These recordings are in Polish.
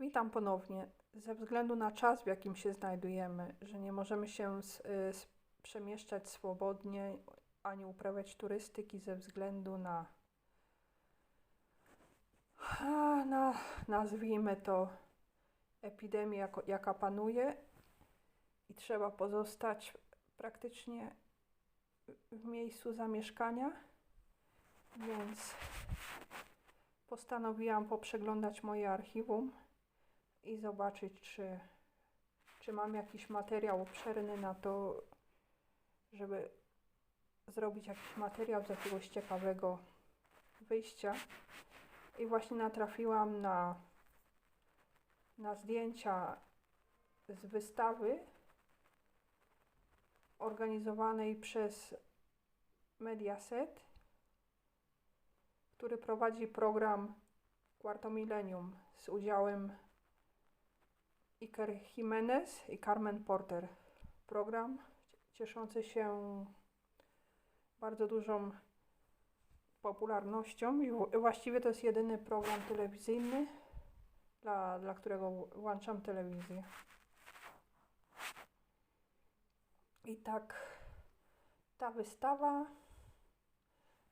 Witam ponownie. Ze względu na czas, w jakim się znajdujemy, że nie możemy się s- y, s- przemieszczać swobodnie ani uprawiać turystyki ze względu na, na nazwijmy to epidemię, jako, jaka panuje i trzeba pozostać praktycznie w miejscu zamieszkania, więc postanowiłam poprzeglądać moje archiwum i zobaczyć, czy, czy mam jakiś materiał obszerny na to, żeby zrobić jakiś materiał z jakiegoś ciekawego wyjścia. I właśnie natrafiłam na, na zdjęcia z wystawy organizowanej przez Mediaset, który prowadzi program Quarto Millennium z udziałem Iker Jimenez i Carmen Porter. Program cieszący się bardzo dużą popularnością i właściwie to jest jedyny program telewizyjny, dla, dla którego włączam telewizję. I tak ta wystawa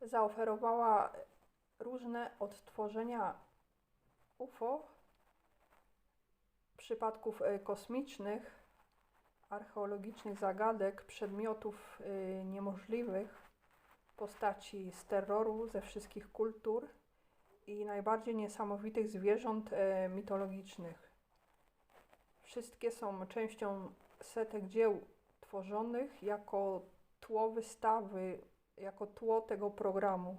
zaoferowała różne odtworzenia UFO, przypadków e, kosmicznych, archeologicznych zagadek, przedmiotów e, niemożliwych, postaci z terroru ze wszystkich kultur i najbardziej niesamowitych zwierząt e, mitologicznych. Wszystkie są częścią setek dzieł tworzonych jako tło wystawy, jako tło tego programu,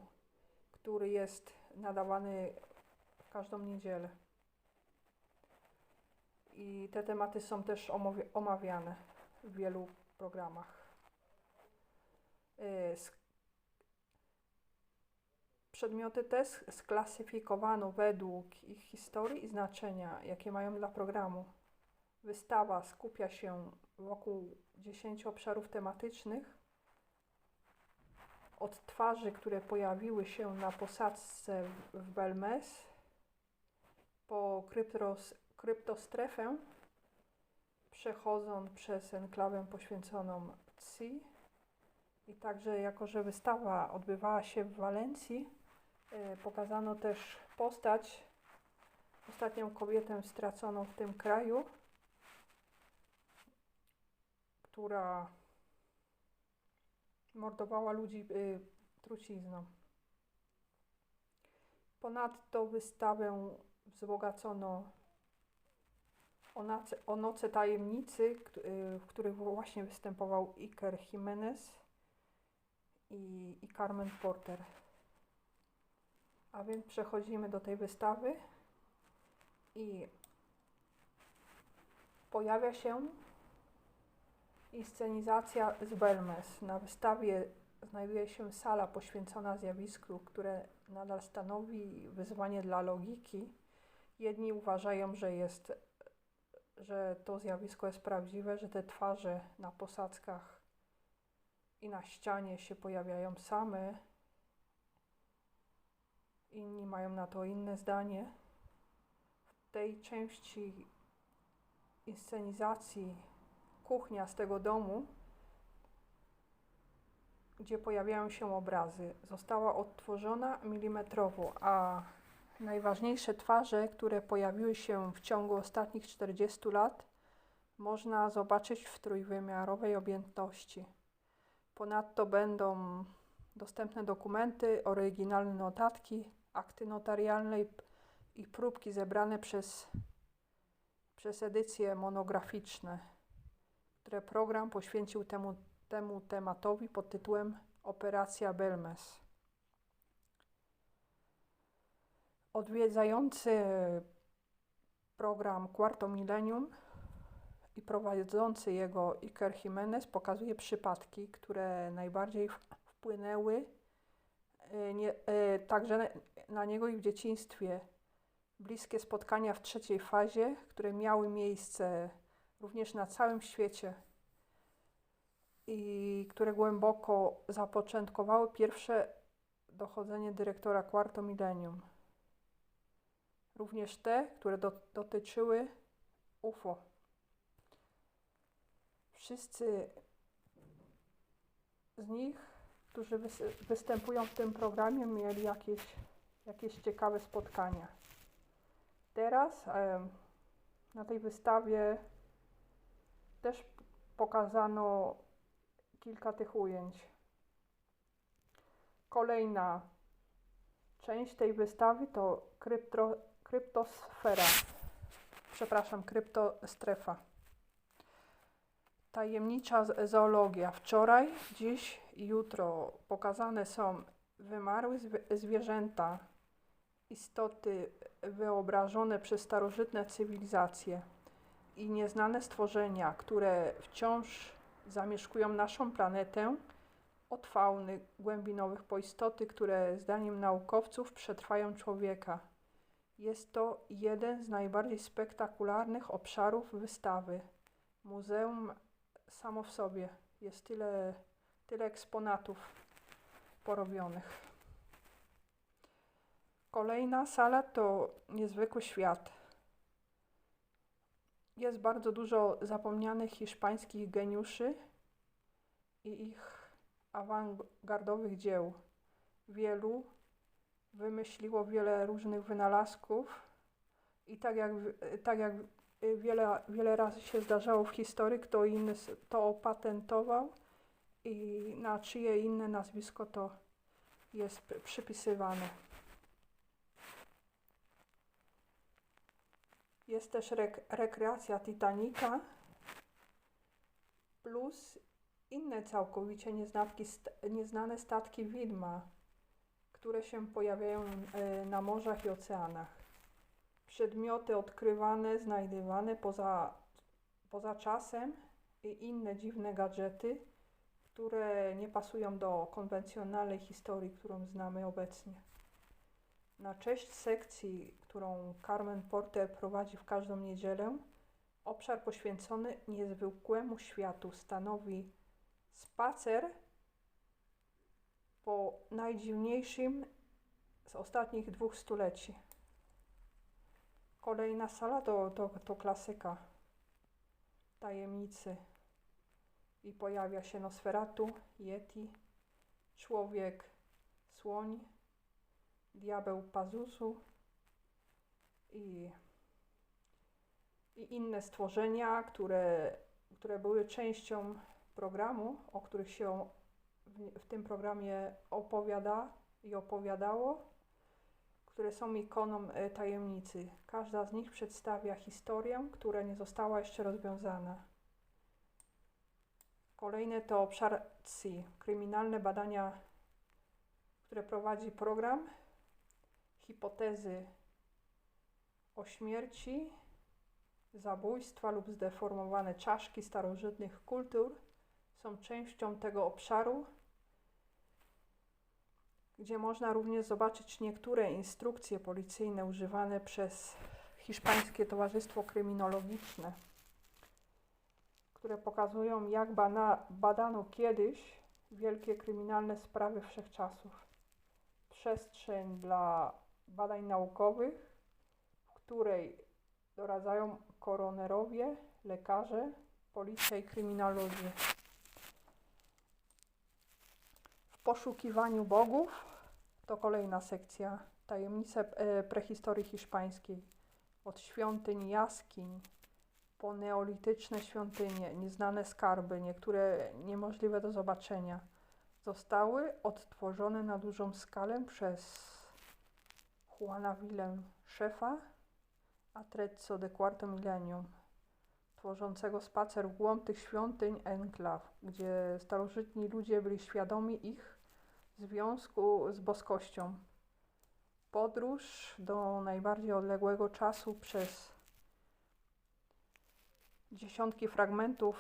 który jest nadawany w każdą niedzielę. I te tematy są też omawiane w wielu programach. Y, Przedmioty te sklasyfikowano według ich historii i znaczenia, jakie mają dla programu. Wystawa skupia się wokół 10 obszarów tematycznych, od twarzy, które pojawiły się na posadzce w Belmes, po kryptos, kryptostrefę, przechodząc przez enklawę poświęconą Tsi. I także, jako że wystawa odbywała się w Walencji, e, pokazano też postać, ostatnią kobietę straconą w tym kraju, która mordowała ludzi y, trucizną. Ponadto wystawę wzbogacono o, o Noce Tajemnicy, y, w których właśnie występował Iker Jimenez i, i Carmen Porter. A więc przechodzimy do tej wystawy i pojawia się inscenizacja z Belmes. Na wystawie znajduje się sala poświęcona zjawisku, które nadal stanowi wyzwanie dla logiki. Jedni uważają, że jest, że to zjawisko jest prawdziwe, że te twarze na posadzkach i na ścianie się pojawiają same. Inni mają na to inne zdanie. W tej części inscenizacji kuchnia z tego domu, gdzie pojawiają się obrazy, została odtworzona milimetrowo, a najważniejsze twarze, które pojawiły się w ciągu ostatnich 40 lat, można zobaczyć w trójwymiarowej objętości. Ponadto będą dostępne dokumenty, oryginalne notatki, akty notarialne i- próbki zebrane przez, przez edycje monograficzne które program poświęcił temu, temu tematowi pod tytułem Operacja Belmes. Odwiedzający program Quarto Millennium i prowadzący jego Iker Jimenez pokazuje przypadki, które najbardziej wpłynęły e, nie, e, także na, niego i w dzieciństwie. Bliskie spotkania w trzeciej fazie, które miały miejsce również na całym świecie i które głęboko zapoczątkowały pierwsze dochodzenie dyrektora Quarto Millennium. Również te, które do, dotyczyły UFO. Wszyscy z nich, którzy wys- występują w tym programie, mieli jakieś, jakieś ciekawe spotkania. Teraz na tej wystawie też pokazano kilka tych ujęć. Kolejna część tej wystawy to krypto, kryptosfera. Przepraszam, kryptostrefa. Tajemnicza zoologia. Wczoraj, dziś i jutro pokazane są wymarłe zwie- zwierzęta, istoty wyobrażone przez starożytne cywilizacje i nieznane stworzenia, które wciąż zamieszkują naszą planetę, od fauny głębinowych po istoty, które zdaniem naukowców przetrwają człowieka. Jest to jeden z najbardziej spektakularnych obszarów wystawy. Muzeum samo w sobie jest tyle, tyle eksponatów porobionych. Kolejna sala to niezwykły świat. Jest bardzo dużo zapomnianych hiszpańskich geniuszy i ich awangardowych dzieł. Wielu wymyśliło wiele różnych wynalazków i tak jak, tak jak y, wiele, wiele razy się zdarzało w historii, kto inny to opatentował i na czyje inne nazwisko to jest przypisywane. Jest też rek- rekreacja Titanica plus inne całkowicie nieznane statki widma, które się pojawiają e, na morzach i oceanach. Przedmioty odkrywane, znajdywane poza, poza czasem i inne dziwne gadżety, które nie pasują do konwencjonalnej historii, którą znamy obecnie. Na cześć sekcji, którą Carmen Porter prowadzi w każdą niedzielę, obszar poświęcony niezwykłemu światu stanowi spacer po najdziwniejszym z ostatnich dwóch stuleci. Kolejna sala to, to, to klasyka tajemnicy i pojawia się Nosferatu, Yeti, człowiek, słoń, diabeł Pazuzu i, i inne stworzenia, które, które były częścią programu, o których się w, tym programie opowiada i opowiadało, które są ikoną e, tajemnicy. Każda z nich przedstawia historię, która nie została jeszcze rozwiązana. Kolejne to obszar CI, kryminalne badania, które prowadzi program, hipotezy o śmierci, zabójstwa lub zdeformowane czaszki starożytnych kultur są częścią tego obszaru, gdzie można również zobaczyć niektóre instrukcje policyjne używane przez Hiszpańskie Towarzystwo Kryminologiczne, które pokazują, jak bana, badano kiedyś wielkie kryminalne sprawy wszechczasów. Przestrzeń dla badań naukowych, w której doradzają koronerowie, lekarze, policja i kryminolodzy. W poszukiwaniu bogów to kolejna sekcja. Tajemnice e, prehistorii hiszpańskiej. Od świątyń, jaskiń, po neolityczne świątynie, nieznane skarby, niektóre niemożliwe do zobaczenia, zostały odtworzone na dużą skalę przez Juana Willem Szefa, Atrezzo de Quarto Millennium, tworzącego spacer w głąb tych świątyń enklaw, gdzie starożytni ludzie byli świadomi ich związku z boskością. Podróż do najbardziej odległego czasu przez dziesiątki fragmentów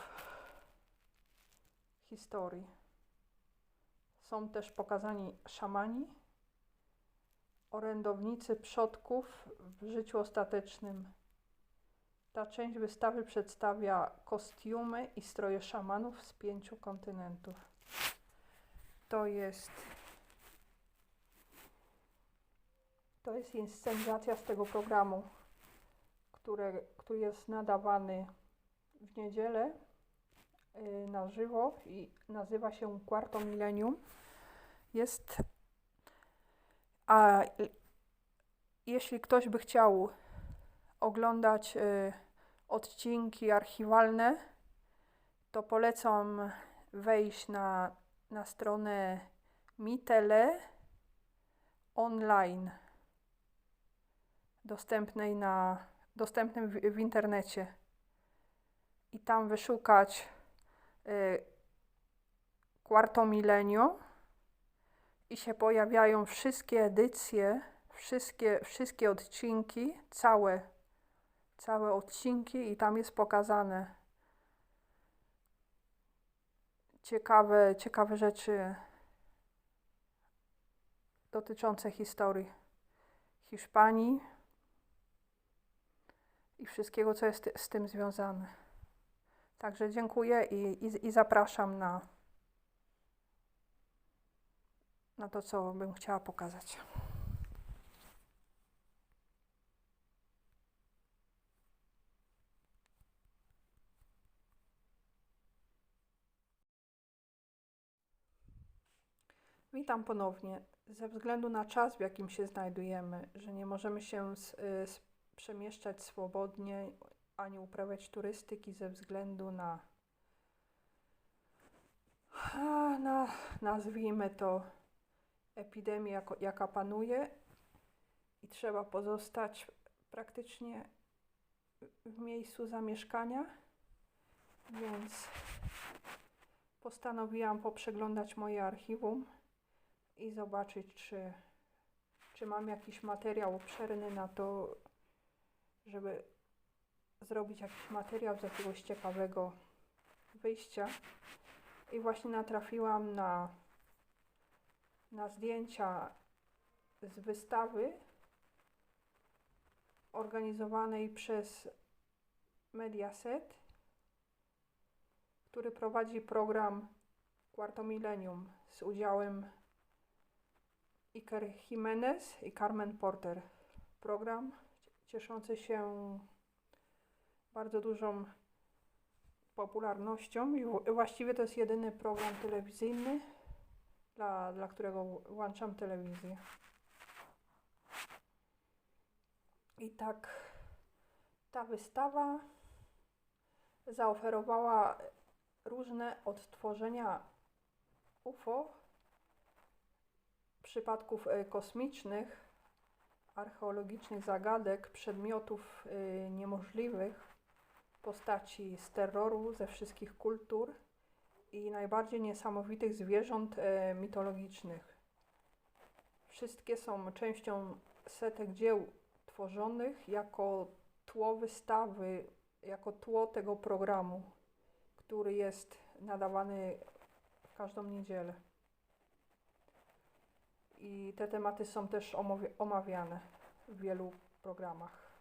historii. Są też pokazani szamani, orędownicy przodków w życiu ostatecznym. Ta część wystawy przedstawia kostiumy i stroje szamanów z pięciu kontynentów. To jest To jest inscenizacja z tego programu, które, który jest nadawany w niedzielę y, na żywo i nazywa się Quarto Millennium. Jest. A jeśli ktoś by chciał oglądać y, odcinki archiwalne, to polecam wejść na, na stronę Mitele online dostępnej na, dostępnym w, w internecie. I tam wyszukać y, Milenio i się pojawiają wszystkie edycje, wszystkie, wszystkie odcinki, całe, całe odcinki i tam jest pokazane ciekawe, ciekawe rzeczy dotyczące historii Hiszpanii i wszystkiego, co jest z tym związane. Także dziękuję i, i, i zapraszam na, na to, co bym chciała pokazać. Witam ponownie. Ze względu na czas, w jakim się znajdujemy, że nie możemy się s- y, s- przemieszczać swobodnie ani uprawiać turystyki ze względu na, na nazwijmy to epidemię, jako, jaka panuje i trzeba pozostać praktycznie w miejscu zamieszkania, więc postanowiłam poprzeglądać moje archiwum i zobaczyć, czy, czy mam jakiś materiał obszerny na to, żeby zrobić jakiś materiał z jakiegoś ciekawego wyjścia. I właśnie natrafiłam na, na zdjęcia z wystawy organizowanej przez Mediaset, który prowadzi program Quarto Millennium z udziałem Iker Jimenez i Carmen Porter. Program cieszący się bardzo dużą popularnością i właściwie to jest jedyny program telewizyjny, dla, dla którego włączam telewizję. I tak ta wystawa zaoferowała różne odtworzenia UFO przypadków e, kosmicznych, archeologicznych zagadek, przedmiotów e, niemożliwych, postaci z terroru ze wszystkich kultur i najbardziej niesamowitych zwierząt e, mitologicznych. Wszystkie są częścią setek dzieł tworzonych jako tło wystawy, jako tło tego programu, który jest nadawany w każdą niedzielę i te tematy są też omawiane w wielu programach.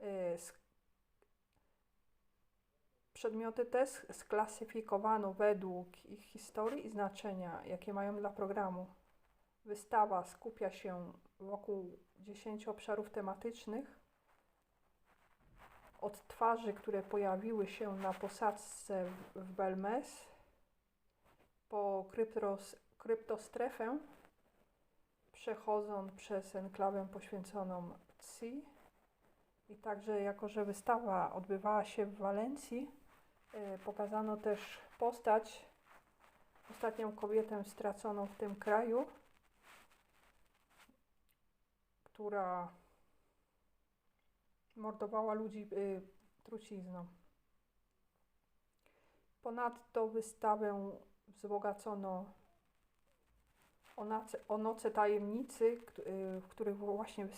Y, Przedmioty te sk- sklasyfikowano według ich historii i znaczenia, jakie mają dla programu. Wystawa skupia się wokół 10 obszarów tematycznych, od twarzy, które pojawiły się na posadzce w Belmes, po kryptos, kryptostrefę, przechodząc przez enklawę poświęconą Tsi. I także, jako że wystawa odbywała się w Walencji, y, pokazano też postać, ostatnią kobietę straconą w tym kraju, która mordowała ludzi y, trucizną. Ponadto wystawę wzbogacono o, o noce tajemnicy, y, w których właśnie występuje.